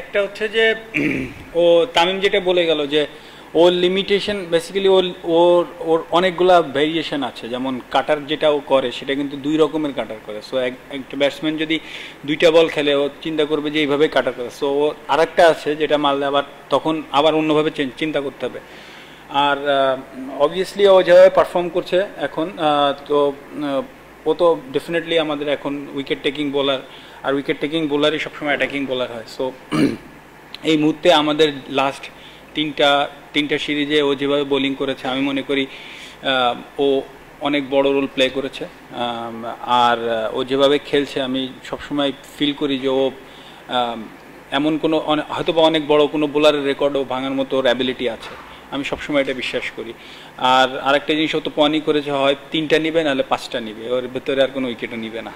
একটা হচ্ছে যে ও তামিম যেটা বলে গেল যে ওর লিমিটেশন বেসিক্যালি ওর ওর ওর অনেকগুলা ভেরিয়েশন আছে। যেমন কাটার যেটা ও করে, সেটা কিন্তু দুই রকমের কাটার করে। সো একটা ব্যাটসম্যান যদি দুইটা বল খেলে, ও চিন্তা করবে যে এইভাবে কাটার করে। সো ও আরেকটা আছে যেটা মারলে আবার তখন আবার অন্যভাবে চিন্তা করতে হবে। আর অবভিয়াসলি ও যেভাবে পারফর্ম করছে, এখন তো ও তো ডেফিনেটলি আমাদের এখন উইকেট টেকিং বোলার আর উইকেট টেকিং বোলারই সবসময় অ্যাটাকিং বোলার হয়। সো এই মুহূর্তে আমাদের লাস্ট তিনটা তিনটা সিরিজে ও যেভাবে বোলিং করেছে, আমি মনে করি ও অনেক বড় রোল প্লে করেছে। আর ও যেভাবে খেলছে, আমি সবসময় ফিল করি যে ও এমন কোনো হয়তো বা অনেক বড় কোনো বোলারের রেকর্ডও ভাঙার মতো ওর অ্যাবিলিটি আছে। আমি সবসময় এটা বিশ্বাস করি। আর আরেকটা জিনিস ও তো পনি করেছে, হয় তিনটা নিবে, নাহলে পাঁচটা নিবে। ওর ভেতরে আর কোনো উইকেটও নিবে না।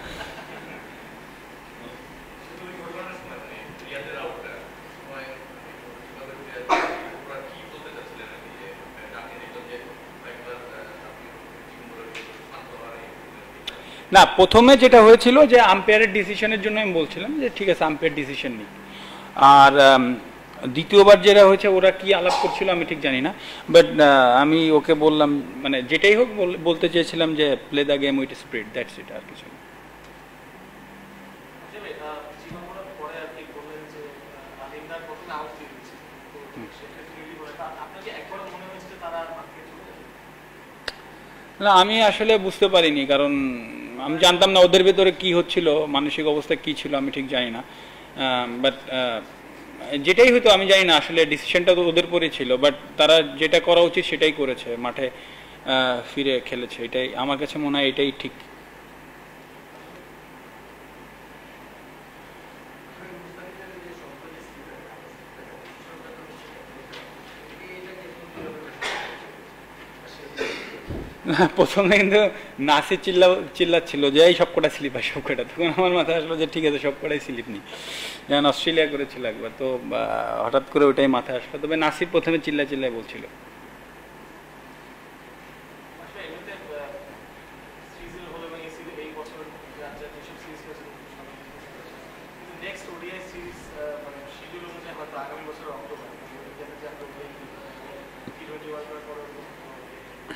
না প্রথমে যেটা হয়েছিল যে আম্পায়ারের ডিসিশনের জন্য আমি বলছিলাম যে ঠিক আছে আম্পায়ার ডিসিশন নিক। আর দ্বিতীয়বার যেটা হয়েছে ওরা কি আলাপ করছিল আমি ঠিক জানি না বাট আমি ওকে বললাম মানে যেটাই হোক বল- বলতে চেয়েছিলাম যে play the game with speed that's it আর কিছু না আমি আসলে বুঝতে পারিনি কারণ আমি জানতাম না ওদের ভেতরে কি হচ্ছিল, মানসিক অবস্থা কি ছিল, আমি ঠিক জানি না। বাট যেটাই হয়তো আমি জানি না, আসলে ডিসিশনটা তো ওদের পরে ছিল বাট তারা যেটা করা উচিত সেটাই করেছে, মাঠে ফিরে খেলেছে, এটাই আমার কাছে মনে হয় এটাই ঠিক প্রথমে কিন্তু নাসি চিল্লা, চিল্লাচ্ছিল যে, এই সবকটা স্লিপ হয় সবকটা। তখন আমার মাথায় আসলো যে, ঠিক আছে, সবকটাই স্লিপ নেই যেমন অস্ট্রেলিয়া করেছিল একবার, তো হঠাৎ করে ওটাই মাথায় আসলো। তবে নাসির প্রথমে চিল্লা, চিল্লাই বলছিল।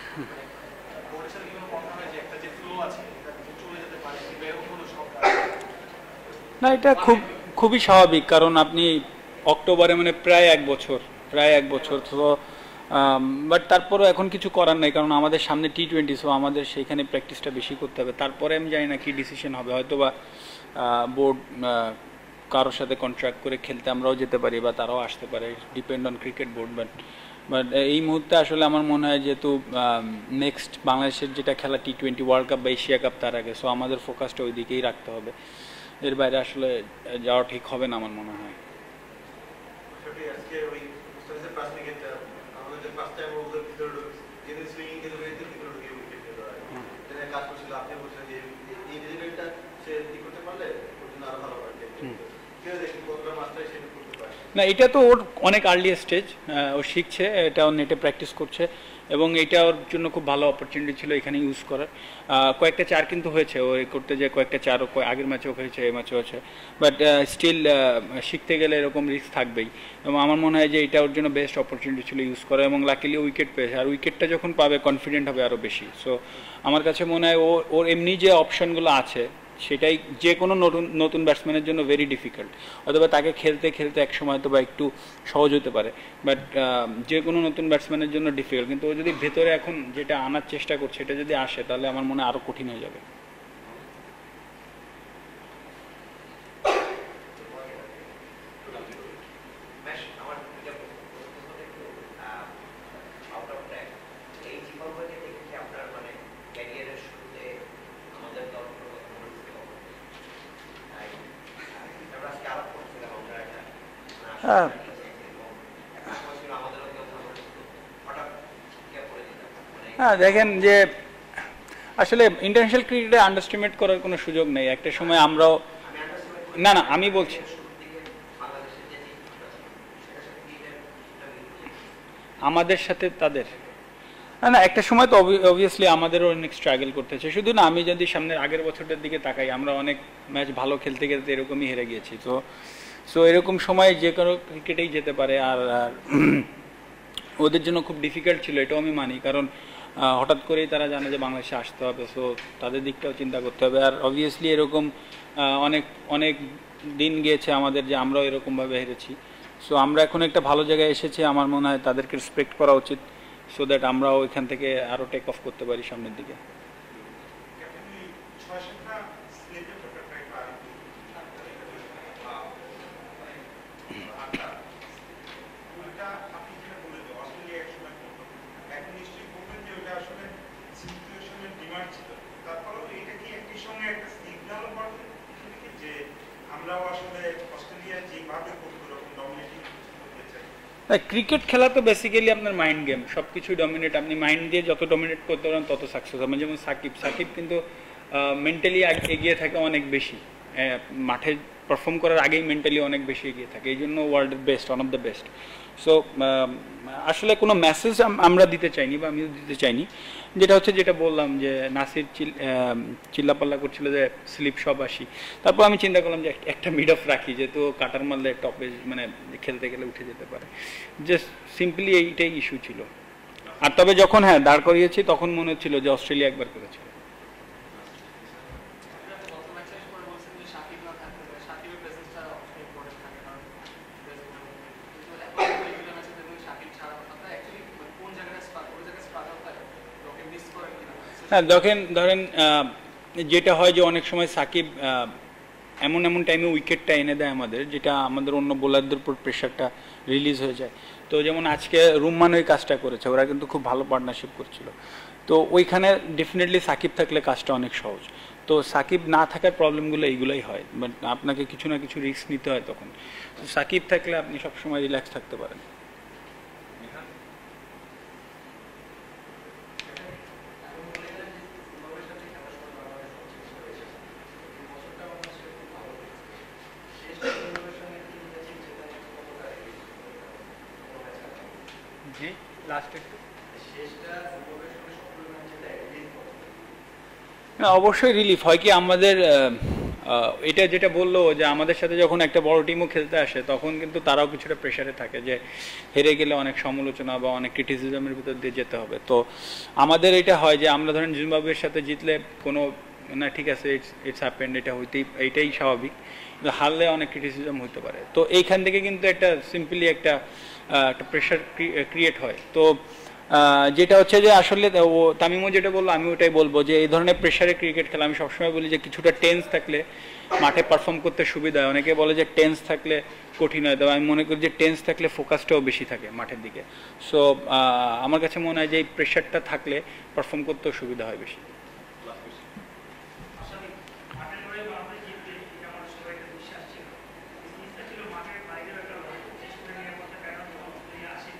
আসলে না, এটা খুব, খুবই স্বাভাবিক, কারণ আপনি অক্টোবরে মানে প্রায় এক বছর, প্রায় এক বছর, তো বাট তারপরে এখন কিছু করার নাই, কারণ আমাদের সামনে টি টোয়েন্টি সো আমাদের সেইখানে প্র্যাকটিসটা বেশি করতে হবে। তারপরে আমি জানি না কি ডিসিশন হবে, হয়তো বা বোর্ড কারোর সাথে কন্ট্রাক্ট করে খেলতে আমরাও যেতে পারি বা তারাও আসতে পারে depend on cricket board but but এই মুহূর্তে আসলে আমার মনে হয় যেহেতু নেক্সট বাংলাদেশের যেটা খেলা টি টোয়েন্টি ওয়ার্ল্ড কাপ বা এশিয়া কাপ তার আগে সো আমাদের ফোকাসটা ওই দিকেই রাখতে হবে। এর বাইরে আসলে যাওয়া ঠিক হবে না আমার মনে হয় সেটাই আজকে ওই মুস্তাফিজের পাঁচ উইকেটটা আমাদের পাঁচ টাইম ওদের ভিতরে ঢুকেছে যেদিন সুইং খেলে বেরিয়েছে ভিতরে ঢুকে উইকেট নিয়ে দেওয়া হয় যেটা কাজ করছিল আপনি বলছেন যে এই- এই রেজাল্টটা সে কি করতে পারলে ওর জন্য আরও ভালো পারে কেউ দেখি কতটা মাস্টার সেটা করতে পারে না, এটা তো ওর অনেক আর্লি স্টেজ ও শিখছে, এটা ও নেটে প্র্যাকটিস করছে এবং এটা ওর জন্য খুব ভালো অপরচুনিটি ছিল এখানে ইউজ করার। কয়েকটা চার কিন্তু হয়েছে, ও করতে যে কয়েকটা চার আগের ম্যাচেও হয়েছে এই ম্যাচেও হয়েছে বাট স্টিল শিখতে গেলে এরকম রিস্ক থাকবেই। এবং আমার মনে হয় যে এটা ওর জন্য বেস্ট অপরচুনিটি ছিল ইউজ করা এবং লাকিলি উইকেট পেয়েছে। আর উইকেটটা যখন পাবে কনফিডেন্ট হবে আরও বেশি। সো আমার কাছে মনে হয় ও ওর এমনি যে অপশনগুলো আছে সেটাই যে কোনো নতুন নতুন ব্যাটসম্যানের জন্য ভেরি ডিফিকাল্ট অথবা তাকে খেলতে খেলতে এক সময় তো বা একটু সহজ হতে পারে। বাট যে কোনো নতুন ব্যাটসম্যানের জন্য ডিফিকাল্ট কিন্তু ও যদি ভেতরে এখন যেটা আনার চেষ্টা করছে, এটা যদি আসে, তাহলে আমার মনে আরও কঠিন হয়ে যাবে ম্যাশ আমার দুইটা প্রশ্ন প্রথমত একটু আউট অফ ট্র্যাক এই জীবনটাকে দেখে কি আপনার মানে ক্যারিয়ারের শুরুতে আমাদের দল প্রথম তাই আমরা আজকে আলাপ করছিলাম আমরা একটা হ্যাঁ। একটা সময় ছিল আমাদেরও কেউ আমরা হঠাৎ কে পড়ে যেতাম মানে হ্যাঁ দেখেন যে আসলে ইন্টারন্যাশনাল ক্রিকেটে আন্ডারস্টিমেট করার কোনো সুযোগ নেই। একটা সময় আমরাও না, না, আমি বলছি। আমাদের সাথে তাদের। না না একটা সময় তো অবভিয়াসলি আমাদেরও অনেক স্ট্রাগল করতে হচ্ছে শুধু না আমি যদি সামনের আগের বছরটার দিকে তাকাই আমরা অনেক ম্যাচ ভালো খেলতে খেলতে এরকমই হেরে গিয়েছি। তো সো এরকম সময় যে কোনো ক্রিকেটেই যেতে পারে আর ওদের জন্য খুব ডিফিকাল্ট ছিল, এটাও আমি মানি। কারণ হঠাৎ করেই তারা জানে যে বাংলাদেশে আসতে হবে সো তাদের দিকটাও চিন্তা করতে হবে। আর অবভিয়াসলি এরকম অনেক অনেক দিন গিয়েছে আমাদের যে আমরাও এরকমভাবে হেরেছি। সো আমরা এখন একটা ভালো জায়গায় এসেছি, আমার মনে হয় তাদেরকে রেসপেক্ট করা উচিত সো দ্যাট আমরাও এখান থেকে আরও টেক অফ করতে পারি সামনের দিকে ছয় সাতটা স্লেটের ব্যাপারটা একটু আরেকটু আটটা ওইটা আপনি যেটা বলে দেন অস্ট্রেলিয়া এক সময় করতো এখন নিশ্চয়ই বলবেন যে ওটা আসলে সিচুয়েশনের ডিমান্ড ছিল তারপরেও এটা কি একই সঙ্গে একটা সিগন্যাল বটে পৃথিবীকে যে আমরাও আসলে অস্ট্রেলিয়া যেভাবে করতো ওরকম ডমিনেটিং করতে চাই ক্রিকেট খেলা তো বেসিক্যালি আপনার মাইন্ড গেম সব কিছুই ডমিনেট আপনি মাইন্ড দিয়ে যত ডমিনেট করতে পারেন, তত সাকসেস হবে। যেমন সাকিব সাকিব কিন্তু মেন্টালি এগিয়ে থাকে অনেক বেশি। মাঠে পারফর্ম করার আগেই মেন্টালি অনেক বেশি এগিয়ে থাকে। এই জন্য ওয়ার্ল্ডের best one of the best so আসলে কোনো মেসেজ আমরা দিতে চাইনি বা আমিও দিতে চাইনি। যেটা হচ্ছে যেটা বললাম যে নাসির চিল চিল্লাপাল্লা করছিল যে স্লিপ সব আসি। তারপর আমি চিন্তা করলাম যে একটা মিড অফ রাখি, যেহেতু কাটার মারলে টপে মানে খেলতে গেলে উঠে যেতে পারে। জাস্ট সিম্পলি এইটাই ইস্যু ছিল। আর তবে যখন হ্যাঁ দাঁড় করিয়েছি, তখন মনে হচ্ছিল যে অস্ট্রেলিয়া একবার করেছিল আপনি গত ম্যাচে পরে বলছেন যে সাকিব না থাকতে পারে সাকিবের প্রেজেন্সটা অবশ্যই ইম্পর্টেন্ট থাকে কারণ কিন্তু এখন এইগুলো ম্যাচে দেখুন সাকিব ছাড়া কথা অ্যাকচুয়ালি কোন জায়গায় স্ট্রাগল কোন জায়গায় স্ট্রাগল হয় তো ওকে মিস করেন কিনা হ্যাঁ দেখেন, ধরেন যেটা হয় যে অনেক সময় সাকিব এমন এমন টাইমে উইকেটটা এনে দেয় আমাদের, যেটা আমাদের অন্য বোলারদের উপর প্রেশারটা রিলিজ হয়ে যায়। তো যেমন আজকে রুম্মান ওই কাজটা করেছে, ওরা কিন্তু খুব ভালো পার্টনারশিপ করছিল। তো ওইখানে ডেফিনেটলি সাকিব থাকলে কাজটা অনেক সহজ। তো সাকিব না থাকার প্রবলেমগুলো এইগুলোই হয় বাট আপনাকে কিছু না কিছু রিস্ক নিতে হয় তখন। সাকিব থাকলে আপনি সবসময় রিল্যাক্স থাকতে পারেন। জি লাস্ট অবশ্যই রিলিফ হয় কি আমাদের এটা যেটা বলল যে আমাদের সাথে যখন একটা বড় টিমও খেলতে আসে, তখন কিন্তু তারাও কিছুটা প্রেশারে থাকে যে হেরে গেলে অনেক সমালোচনা বা অনেক ক্রিটিসিজমের ভিতর দিয়ে যেতে হবে। তো আমাদের এটা হয় যে আমরা ধরেন জিম্বাবুয়ের সাথে জিতলে কোনো, না, ঠিক আছে ইটস হ্যাপেন্ড এটা হইতেই, এইটাই স্বাভাবিক। হারলে অনেক ক্রিটিসিজম হতে পারে। তো এইখান থেকে কিন্তু একটা সিম্পলি একটা একটা প্রেশার ক্রিয়েট হয়। তো যেটা হচ্ছে যে আসলে ও, তামিমও যেটা বলল আমি ওটাই বলব যে এই ধরনের প্রেশারে ক্রিকেট খেলা, আমি সবসময় বলি যে কিছুটা টেন্স থাকলে মাঠে পারফর্ম করতে সুবিধা হয়। অনেকে বলে যে টেন্স থাকলে কঠিন হয়। তবে আমি মনে করি যে টেন্স থাকলে ফোকাসটাও বেশি থাকে মাঠের দিকে। সো আমার কাছে মনে হয় যে এই প্রেশারটা থাকলে পারফর্ম করতেও সুবিধা হয় বেশি আসলে মাঠের ঘরে বাউন্ডারি জিতবে এটা আমার সবাই একটা বিশ্বাস ছিল জিনিসটা ছিল মাঠের বাইরেও একটা লড়াই বিশেষ করে নিরাপত্তা কারণে যখন অস্ট্রেলিয়া আসে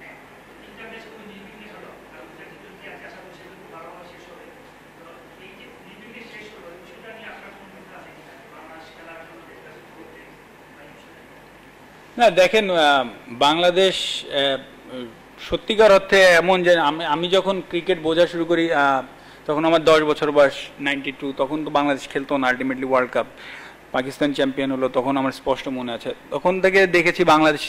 হ্যাঁ তিনটা ম্যাচ খুবই নির্বিঘ্নে হলো আর দুটা টি টোয়েন্টি আছে আশা করছি খুব ভালোভাবে শেষ হবে তো এই যে নির্বিঘ্নে শেষ হলো এই বিষয়টা নিয়ে আপনার কোনো চিন্তা আছে কিনা বাংলাদেশ খেলার জন্য ডিসকাস করতে বা এই বিষয়টা নিয়ে? না, দেখেন বাংলাদেশ সত্যিকার অর্থে এমন যে আমি যখন ক্রিকেট বোঝা শুরু করি তখন আমার দশ বছর বয়স নাইনটি টু তখন তো বাংলাদেশ খেলতো না ultimately world cup Pakistan champion হলো, তখন আমার স্পষ্ট মনে আছে। তখন থেকে দেখেছি বাংলাদেশ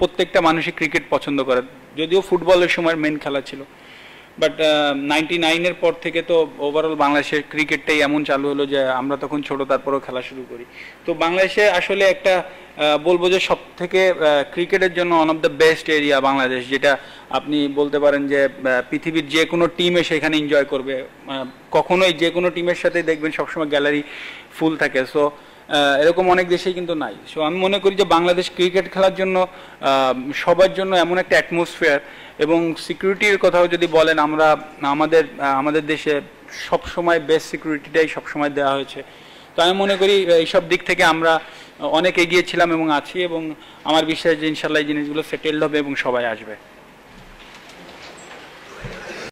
প্রত্যেকটা মানুষই ক্রিকেট পছন্দ করে, যদিও ফুটবলের সময় মেন খেলা ছিল। বাট নাইনটি নাইনের পর থেকে তো ওভারঅল বাংলাদেশের ক্রিকেটটাই এমন চালু হলো যে আমরা তখন ছোট তারপরেও খেলা শুরু করি। তো বাংলাদেশে আসলে একটা বলব যে সব থেকে ক্রিকেটের জন্য one of the best area Bangladesh, যেটা আপনি বলতে পারেন যে পৃথিবীর যে কোনো টিম এসে এখানে এনজয় করবে কখনোই যে কোনো টিমের সাথে দেখবেন সবসময় গ্যালারি ফুল থাকে। সো এরকম অনেক দেশেই কিন্তু নাই। সো আমি মনে করি যে বাংলাদেশ ক্রিকেট খেলার জন্য সবার জন্য এমন একটা অ্যাটমসফিয়ার এবং সিকিউরিটির কথাও যদি বলেন, আমরা, আমাদের আমাদের দেশে সব সময় বেস্ট সিকিউরিটিটাই সব সময় দেওয়া হয়েছে। তো আমি মনে করি এইসব দিক থেকে আমরা অনেক এগিয়েছিলাম এবং আছি এবং আমার বিশ্বাস যে ইনশাল্লাহ এই জিনিসগুলো সেটেলড হবে এবং সবাই আসবে।